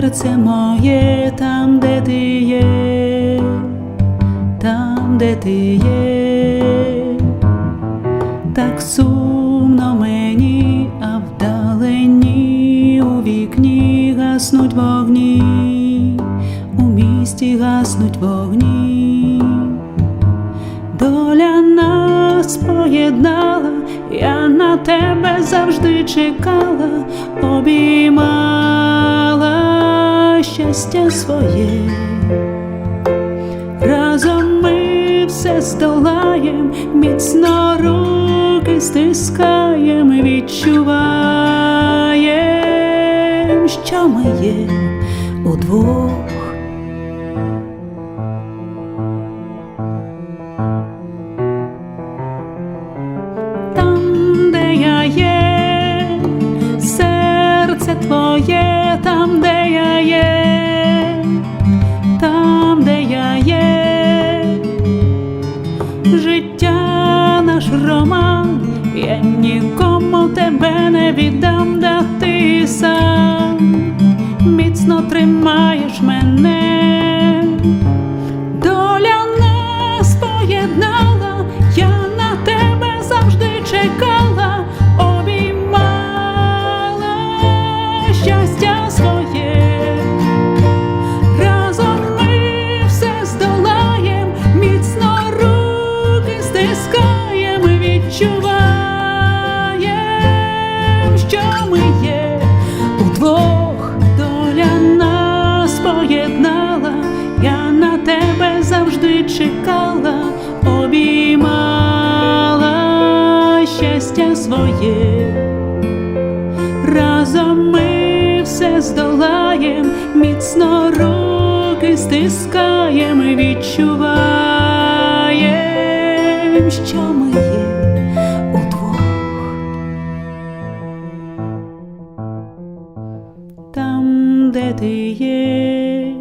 серце моє, там, де ти є, там, де ти є, так сумно мені, а вдалені у вікні гаснуть вогні, у місті гаснуть вогні, доля нас поєднала. Я на тебе завжди чекала, обіймала щастя своє. Разом ми все здолаєм, міцно руки стискаєм, відчуваєм, що ми є удвох. Нікому тебе не віддам, да ти сам. Міцно тримаєш мене. Доля нас поєднала, я на тебе завжди чекала, життя своє, разом ми все здолаєм, міцно руки стискаєм, відчуваєм, що ми є удвох. Там, де ти є.